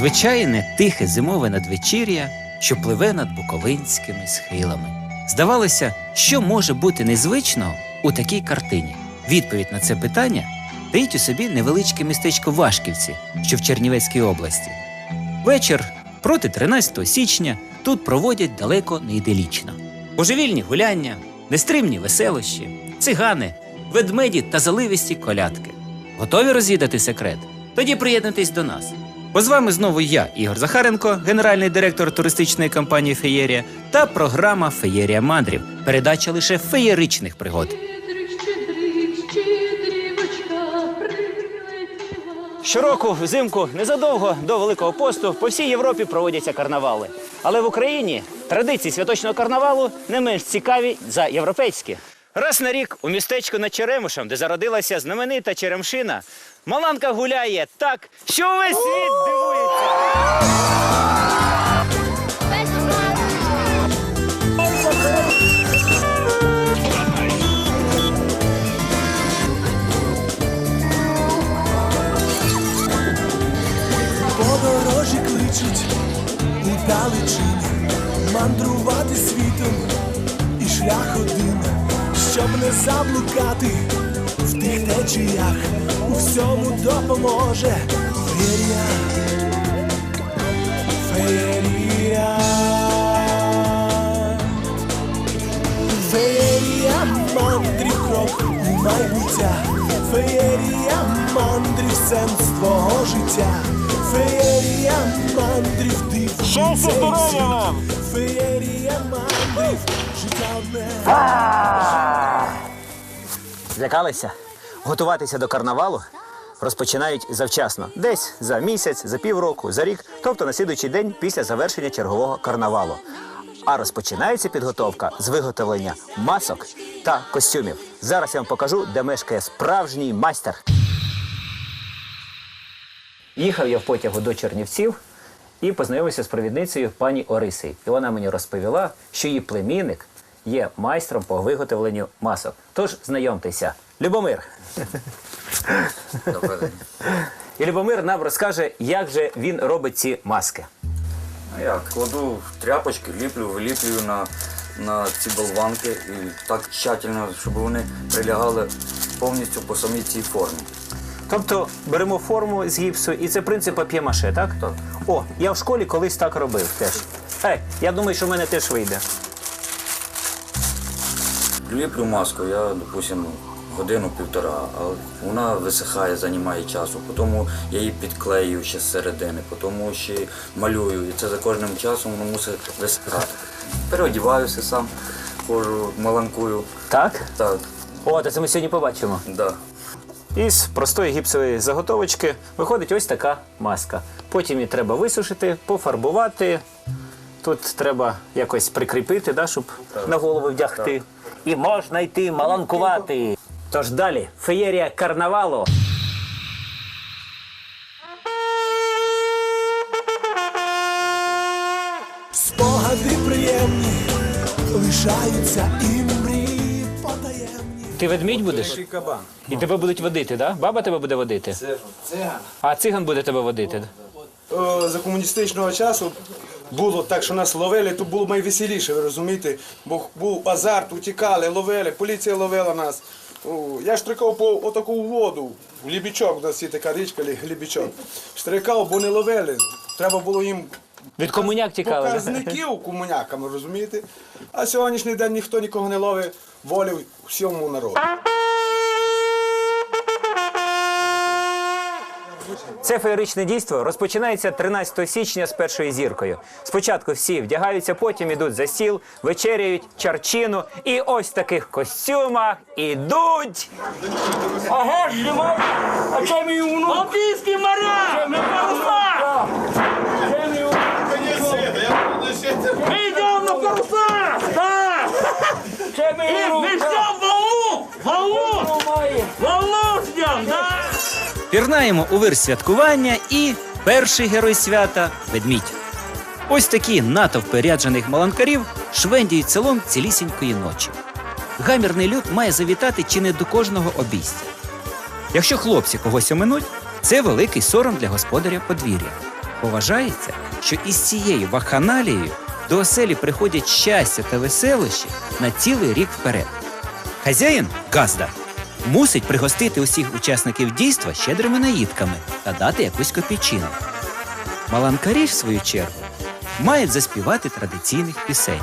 Звичайне тихе зимове надвечір'я, що пливе над буковинськими схилами. Здавалося, що може бути незвичного у такій картині. Відповідь на це питання таїть у собі невеличке містечко Вашківці, що в Чернівецькій області. Вечір проти 13 січня тут проводять далеко не іделічно. Божевільні гуляння, нестримні веселощі, цигани, ведмеді та заливисті колядки. Готові розвідати секрет? Тоді приєднуйтесь до нас. Бо з вами знову я, Ігор Захаренко, генеральний директор туристичної компанії Феєрія, та програма Феєрія мандрів, передача лише феєричних пригод. Щороку взимку незадовго до Великого посту по всій Європі проводяться карнавали. Але в Україні традиції святочного карнавалу не менш цікаві за європейські. Раз на рік у містечку над Черемушем, де зародилася знаменита Черемшина, Маланка гуляє так, що весь світ дивується. Подорожі кличуть у далечині, мандрувати світом і шлях один, не заблукати в тих течіях, у всьому допоможе феєрія, феєрія, феєрія мандрів крок у майбуття, феєрія мандрів сенс твого життя, феєрія мандрив див. Щастя, здоров'я вам! Феєрія мандрів, життя одне. Злякалися? Готуватися до карнавалу розпочинають завчасно, десь за місяць, за півроку, за рік, тобто на слідуючий день після завершення чергового карнавалу. А розпочинається підготовка з виготовлення масок та костюмів. Зараз я вам покажу, де мешкає справжній майстер. Їхав я в потягу до Чернівців і познайомився з провідницею пані Орисею. І вона мені розповіла, що її племінник є майстром по виготовленню масок. Тож знайомтеся, Любомир. І Любомир нам розкаже, як же він робить ці маски. Як? Кладу тряпочки, ліплю, виліплюю на, на ці болванки і так тщательно, щоб вони прилягали повністю по самій цій формі. Тобто беремо форму з гіпсу, і це принцип пап'є-маше, так? Так. О, я в школі колись так робив теж. Ей, я думаю, що в мене теж вийде. Ліплю маску, я, допустимо, годину-півтора, а вона висихає, займає часу. Потім я її підклею ще з середини, потім ще малюю. І це за кожним часом воно мусить висихати. Переодіваюся сам, ходжу, маланкую. Так? Так, О, то це ми сьогодні побачимо. да. Із простої гіпсової заготовочки виходить ось така маска. Потім її треба висушити, пофарбувати. Тут треба якось прикріпити, да, щоб на голову вдягти. І можна йти маланкувати. Тож далі феєрія карнавалу. Спогади приємні, лишаються і мрії потаємні. Ти ведмідь будеш? І тебе будуть водити, да? Баба тебе буде водити? Циган. А циган буде тебе водити. За комуністичного часу було так, що нас ловили, то було найвеселіше, ви розумієте? Бо був азарт, утікали, ловили, поліція ловила нас. Я штрикав по отаку воду, в Лібічок, у нас є така річка Лі- Лібічок. Штрикав, бо не ловили. Треба було їм Від комуняк тікали. показників комуняками, розумієте? А сьогоднішній день ніхто нікого не ловить, волів всьому народу. Це феєричне дійство розпочинається 13 січня з першою зіркою. Спочатку всі вдягаються, потім ідуть за стіл, вечеряють чарчину і ось в таких костюмах ідуть. Ага, знімай! А це мій внук! Балтійські моря! Це паруса! Це мій Ми йдемо на паруса! Так! Це мій внук! Ми ждемо волну! Волну! Волну ждемо, так! Пірнаємо у вир святкування і перший герой свята ведмідь. Ось такі натовпи ряджених маланкарів швендіють селом цілісінької ночі. Гамірний люд має завітати чи не до кожного обійстя. Якщо хлопці когось оминуть, це великий сором для господаря подвір'я. Поважається, що із цією вакханалією до оселі приходять щастя та веселощі на цілий рік вперед. Хазяїн Газда мусить пригостити усіх учасників дійства щедрими наїдками та дати якусь копійчину. Маланкарі, в свою чергу, мають заспівати традиційних пісень.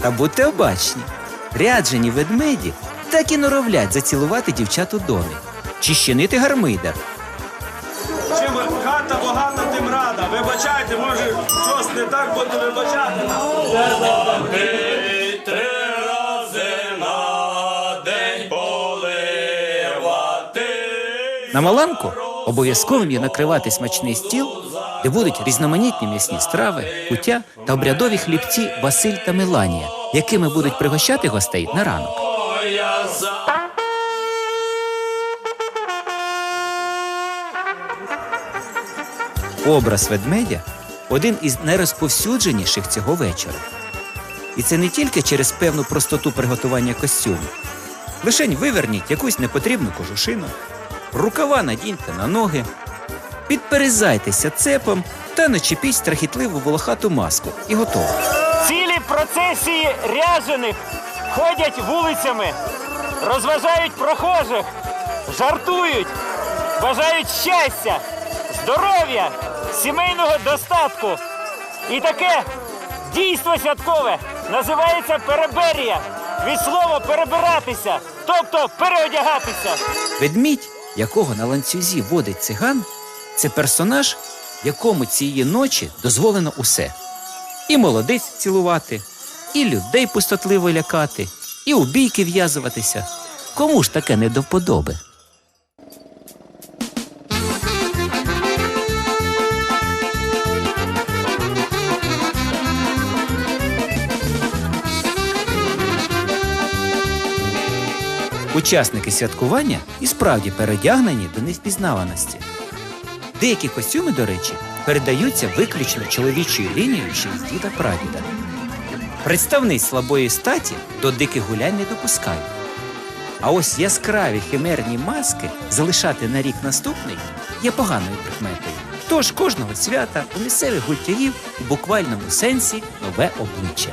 Та будьте обачні, ряджені ведмеді так і норовлять зацілувати дівчат у домі чи щинити гармидер. Чим хата багата, тим рада. Вибачайте, може, щось не так буде вибачати. На Маланку обов'язковим є накривати смачний стіл, де будуть різноманітні м'ясні страви, куття та обрядові хлібці Василь та Меланія, якими будуть пригощати гостей на ранок. Образ ведмедя один із найрозповсюдженіших цього вечора. І це не тільки через певну простоту приготування костюмів. Лишень виверніть якусь непотрібну кожушину, рукава надіньте на ноги, підперезайтеся цепом та начепіть страхітливу волохату маску і готово. Цілі процесії ряжених ходять вулицями, розважають прохожих, жартують, бажають щастя, здоров'я, сімейного достатку. І таке дійство святкове називається переберія від слова перебиратися, тобто переодягатися. Ведмідь, якого на ланцюзі водить циган, це персонаж, якому цієї ночі дозволено усе. І молодець цілувати, і людей пустотливо лякати, і у бійки в'язуватися. Кому ж таке не до вподоби? Учасники святкування і справді передягнені до невпізнаваності. Деякі костюми, до речі, передаються виключно чоловічою лінією ще із діда прадіда. Представниць слабої статі до диких гулянь не допускають. А ось яскраві химерні маски залишати на рік наступний є поганою прикметою. Тож кожного свята у місцевих гультяїв у буквальному сенсі нове обличчя.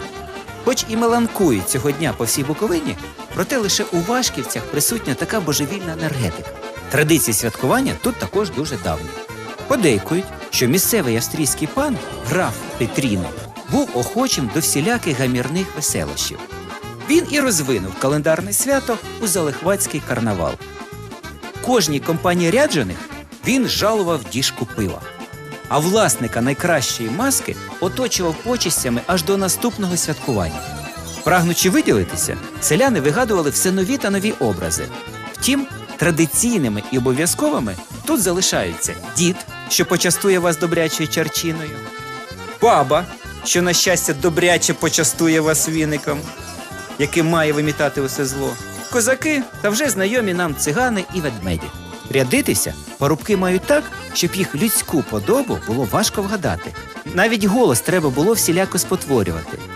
Хоч і меланкують цього дня по всій Буковині, проте лише у Вашківцях присутня така божевільна енергетика. Традиції святкування тут також дуже давні. Подейкують, що місцевий австрійський пан, граф Петріно, був охочим до всіляких гамірних веселощів. Він і розвинув календарне свято у Залихватський карнавал. Кожній компанії ряджених він жалував діжку пива. А власника найкращої маски оточував почистями аж до наступного святкування. Прагнучи виділитися, селяни вигадували все нові та нові образи. Втім, традиційними і обов'язковими тут залишаються дід, що почастує вас добрячою чарчиною, баба, що, на щастя, добряче почастує вас віником, яким має вимітати усе зло, козаки та вже знайомі нам цигани і ведмеді. Рядитися парубки мають так, щоб їх людську подобу було важко вгадати. Навіть голос треба було всіляко спотворювати.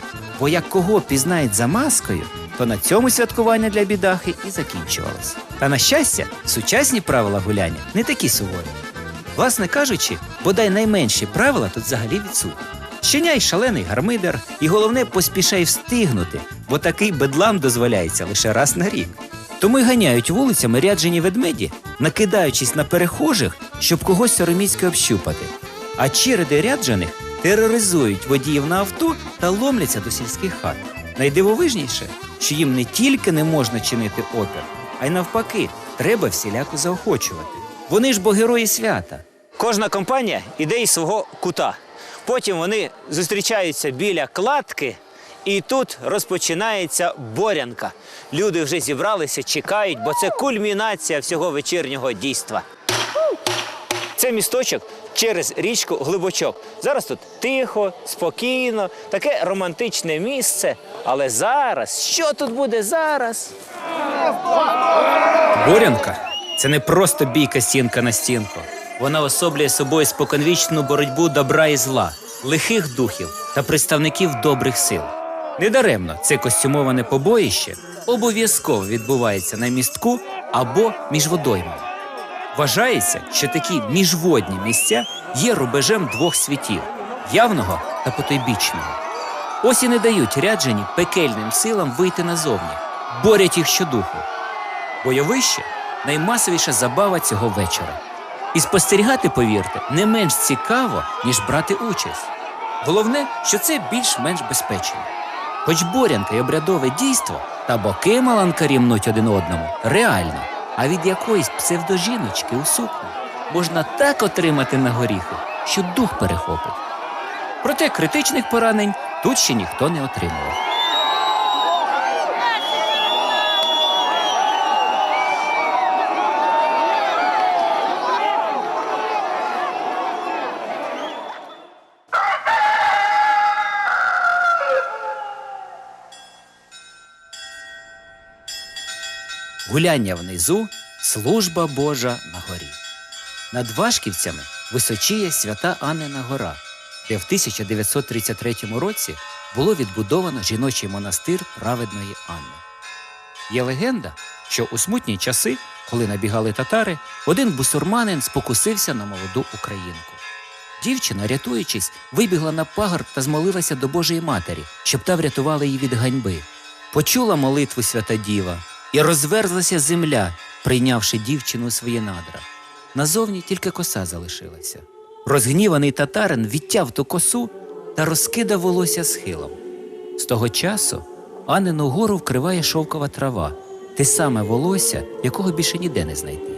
Бо як кого пізнають за маскою, то на цьому святкування для бідахи і закінчувалось. Та на щастя, сучасні правила гуляння не такі суворі. Власне кажучи, бодай найменші правила тут взагалі відсутні. Щеняй шалений гармидер, і головне поспішай встигнути, бо такий бедлам дозволяється лише раз на рік. Тому й ганяють вулицями ряджені ведмеді, накидаючись на перехожих, щоб когось сороміцьки общупати. А череди ряджених тероризують водіїв на авто та ломляться до сільських хат. Найдивовижніше, що їм не тільки не можна чинити опір, а й навпаки, треба всіляко заохочувати. Вони ж бо герої свята. Кожна компанія іде із свого кута. Потім вони зустрічаються біля кладки, і тут розпочинається борянка. Люди вже зібралися, чекають, бо це кульмінація всього вечірнього дійства. Це місточок через річку Глибочок. Зараз тут тихо, спокійно, таке романтичне місце. Але зараз, що тут буде зараз? Борянка це не просто бійка стінка на стінку. Вона особлює собою споконвічну боротьбу добра і зла, лихих духів та представників добрих сил. Недаремно це костюмоване побоїще обов'язково відбувається на містку або між водоймами. Вважається, що такі міжводні місця є рубежем двох світів явного та потойбічного. Ось і не дають ряджені пекельним силам вийти назовні, борять їх щодуху. Бойовище наймасовіша забава цього вечора. І спостерігати, повірте, не менш цікаво, ніж брати участь. Головне, що це більш-менш безпечно. Хоч борянка й обрядове дійство, та боки маланкарі мнуть один одному реально, а від якоїсь псевдожіночки у сукні можна так отримати на горіхи, що дух перехопить. Проте критичних поранень тут ще ніхто не отримував. Гуляння внизу, служба Божа на горі. Над Вашківцями височіє свята Аннина гора, де в 1933 році було відбудовано жіночий монастир праведної Анни. Є легенда, що у смутні часи, коли набігали татари, один бусурманин спокусився на молоду українку. Дівчина, рятуючись, вибігла на пагорб та змолилася до Божої Матері, щоб та врятувала її від ганьби. Почула молитву свята діва, і розверзлася земля, прийнявши дівчину у свої надра. Назовні тільки коса залишилася. Розгніваний татарин відтяв ту косу та розкидав волосся схилом. З того часу Аннину гору вкриває шовкова трава, те саме волосся, якого більше ніде не знайти.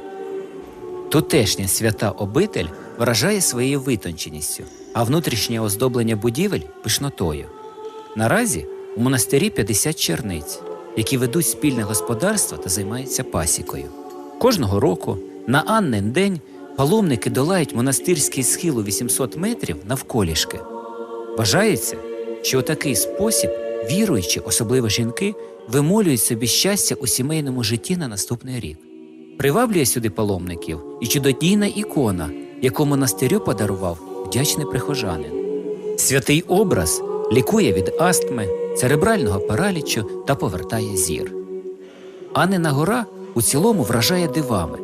Тутешня свята обитель вражає своєю витонченістю, а внутрішнє оздоблення будівель пишнотою. Наразі у монастирі 50 черниць, які ведуть спільне господарство та займаються пасікою. Кожного року на Аннин день паломники долають монастирський схил у 800 метрів навколішки. Вважається, що у такий спосіб віруючі, особливо жінки, вимолюють собі щастя у сімейному житті на наступний рік. Приваблює сюди паломників і чудодійна ікона, яку монастирю подарував вдячний прихожанин. Святий образ лікує від астми, церебрального паралічу та повертає зір. Аннина гора у цілому вражає дивами.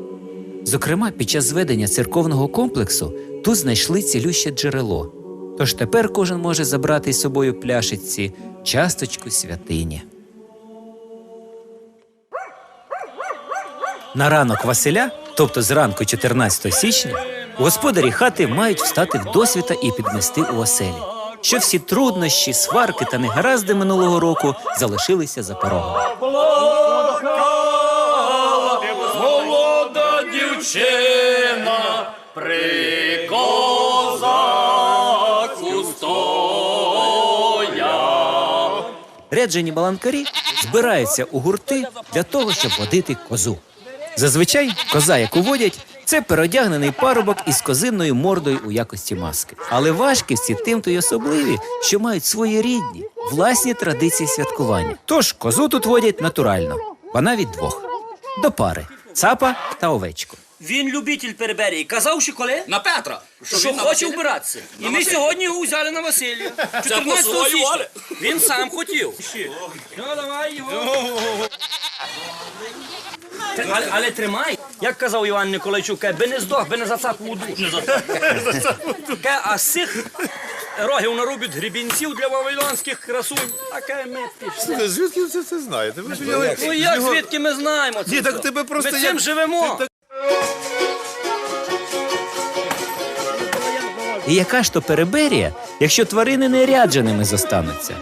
Зокрема, під час зведення церковного комплексу тут знайшли цілюще джерело. Тож тепер кожен може забрати із собою пляшиці часточку святині. На ранок Василя, тобто зранку 14 січня, господарі хати мають встати в досвіта і підмести у оселі, що всі труднощі, сварки та негаразди минулого року залишилися за порогом. Молода дівчина при козаку стоя. Ряджені баланкарі збираються у гурти для того, щоб водити козу. Зазвичай коза, яку водять, це переодягнений парубок із козинною мордою у якості маски. Але важківці тим то й особливі, що мають свої рідні, власні традиції святкування. Тож козу тут водять натурально, вона від двох до пари цапа та овечку. Він любитель переберії. Казав, що коли? На Петра. Що, він хоче вбиратися. І ми сьогодні його взяли на Василія. 14 січня. Він сам хотів. Ну, давай його. Ти- Але, але тримай. Як казав Іван Николайчук, каже, би не здох, би не зацапав душу. Каже, а з цих рогів нарубить грібінців для вавилонських красунь. А каже, ми пішли. Звідки ви це все знаєте? Ви ж його- Ну як звідки ми знаємо це? Ні, так все? тебе просто Ми як- живемо. І яка ж то переберія, якщо тварини не рядженими зостануться?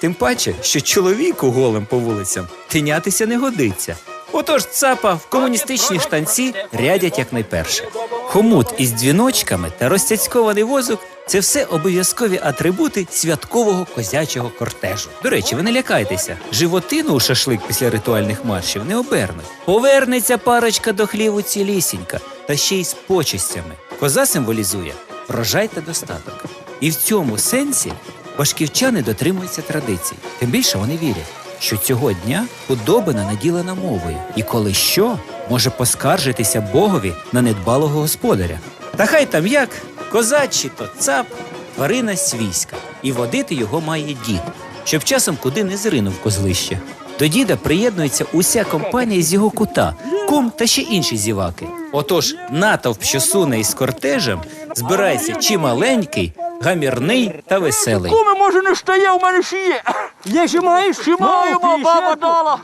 Тим паче, що чоловіку голим по вулицям тинятися не годиться. Отож цапа в комуністичні штанці рядять якнайперше. Хомут із дзвіночками та розцяцькований возок це все обов'язкові атрибути святкового козячого кортежу. До речі, ви не лякайтеся, животину у шашлик після ритуальних маршів не обернуть. Повернеться парочка до хліву цілісінька, та ще й з почистями. Коза символізує врожай та достаток. І в цьому сенсі башківчани дотримуються традицій. Тим більше вони вірять, що цього дня худобина наділена мовою, і коли що, може поскаржитися Богові на недбалого господаря. Та хай там як, коза чи то цап, тварина свійська, і водити його має дід, щоб часом куди не зринув козлище. До діда приєднується уся компанія з його кута, кум та ще інші зіваки. Отож, натовп, що суне із кортежем, збирається чималенький, гамірний та веселий. Куми, може, не стає, у мене ще є. Є ще маєш? Ще маю, баба дала.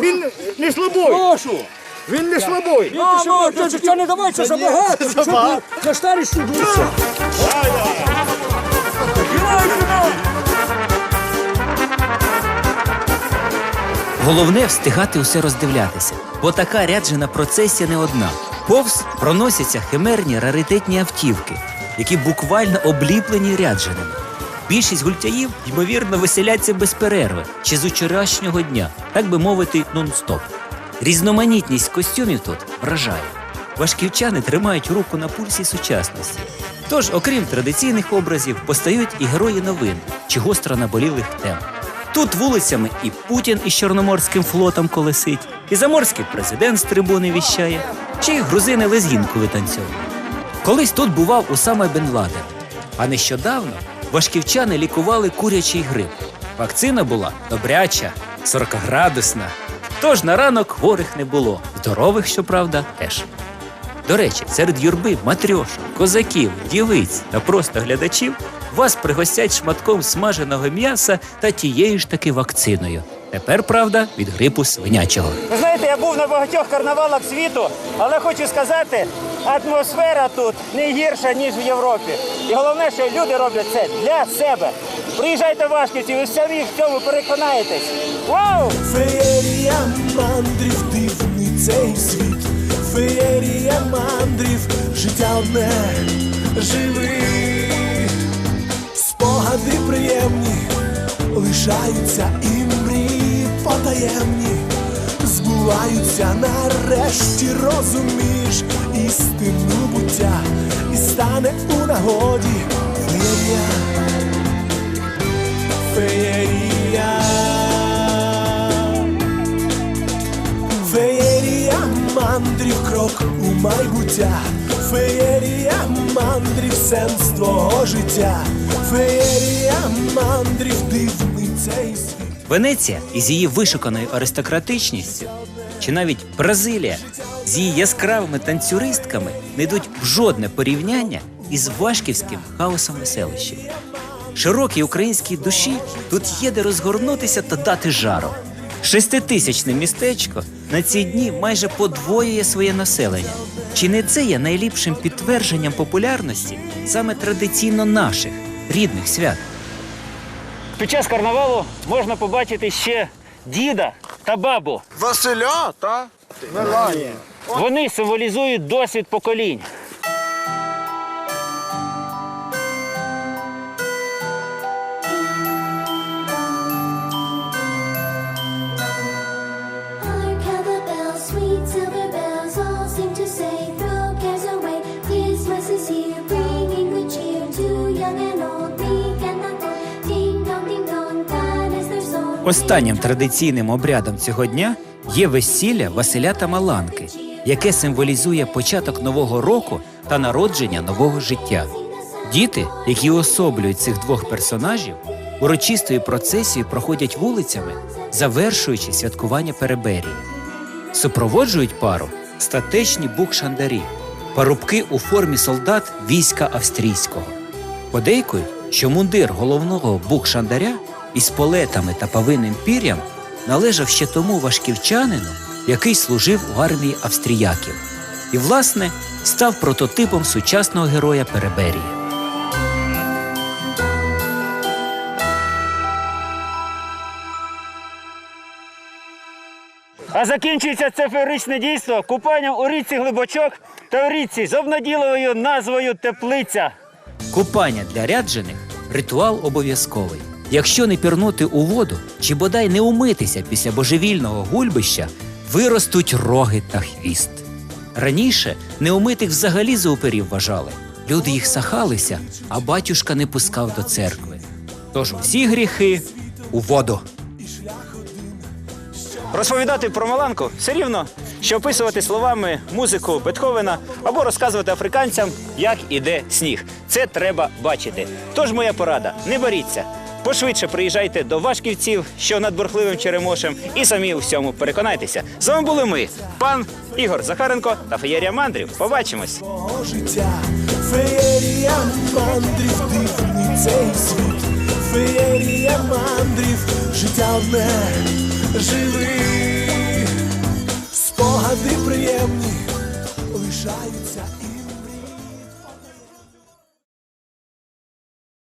Він не слабой. Прошу. Він не слабой. Ну, ну, це, це не давай, це забагато. Забагато. Це старі студуться. Головне встигати усе роздивлятися, бо така ряджена процесія не одна. Повз проносяться химерні раритетні автівки, які буквально обліплені рядженими. Більшість гультяїв, ймовірно, веселяться без перерви чи з учорашнього дня, так би мовити, нон-стоп. Різноманітність костюмів тут вражає. Вашківчани тримають руку на пульсі сучасності. Тож, окрім традиційних образів, постають і герої новин чи гостро наболілих тем. Тут вулицями і Путін із Чорноморським флотом колесить, і заморський президент з трибуни віщає, чи грузини лезгінку витанцьовують. Колись тут бував Усама Бен Ладен, а нещодавно важківчани лікували курячий грип. Вакцина була добряча, 40-градусна. Тож на ранок хворих не було, здорових, щоправда, теж. До речі, серед юрби матрьошок, козаків, дівиць та просто глядачів вас пригостять шматком смаженого м'яса та тією ж таки вакциною. Тепер, правда, від грипу свинячого. Ви знаєте, я був на багатьох карнавалах світу, але хочу сказати, атмосфера тут не гірша, ніж в Європі. І головне, що люди роблять це для себе. Приїжджайте в Вашківці, ви самі в цьому переконаєтесь. Вау! Феєрія мандрів, дивний цей світ. Феєрія мандрів, життя одне живи. Спогади приємні, лишаються і мрії потаємні. Збуваються нарешті, розумієш істину буття, і стане у нагоді феєрія, феєрія. Феєрія мандрів, крок у майбуття, феєрія мандрів, сенс твого життя, феєрія мандрів, дивний цей світ. Венеція із її вишуканою аристократичністю, чи навіть Бразилія з її яскравими танцюристками не йдуть в жодне порівняння із важківським хаосом веселищів. Широкій українській душі тут є де розгорнутися та дати жару. Шеститисячне містечко на ці дні майже подвоює своє населення. Чи не це є найліпшим підтвердженням популярності саме традиційно наших рідних свят? Під час карнавалу можна побачити ще діда та бабу. Василя, та? Меланія. Вони символізують досвід поколінь. Останнім традиційним обрядом цього дня є весілля Василя та Маланки, яке символізує початок нового року та народження нового життя. Діти, які уособлюють цих двох персонажів, урочистою процесією проходять вулицями, завершуючи святкування Переберії. Супроводжують пару статечні букшандарі, парубки у формі солдат війська австрійського. Подейкують, що мундир головного букшандаря із полетами та павинним пір'ям належав ще тому важківчанину, який служив у армії австріяків, і, власне, став прототипом сучасного героя Переберії. А закінчується це феєричне дійство купанням у річці Глибочок та у річці з обнаділивою назвою Теплиця. Купання для ряджених ритуал обов'язковий. Якщо не пірнути у воду чи бодай не умитися після божевільного гульбища, виростуть роги та хвіст. Раніше неумитих взагалі за уперів вважали. Люди їх сахалися, а батюшка не пускав до церкви. Тож усі гріхи у воду. Розповідати про Маланку все рівно, що описувати словами музику Бетховена або розказувати африканцям, як іде сніг. Це треба бачити. Тож моя порада: не боріться. Пошвидше приїжджайте до Вашківців, що над бурхливим Черемошем, і самі у всьому переконайтеся. З вами були ми, пан Ігор Захаренко та Феєрія Мандрів. Побачимось! Феєрія мандрів, дивний цей світ, феєрія спогади приємні лишаються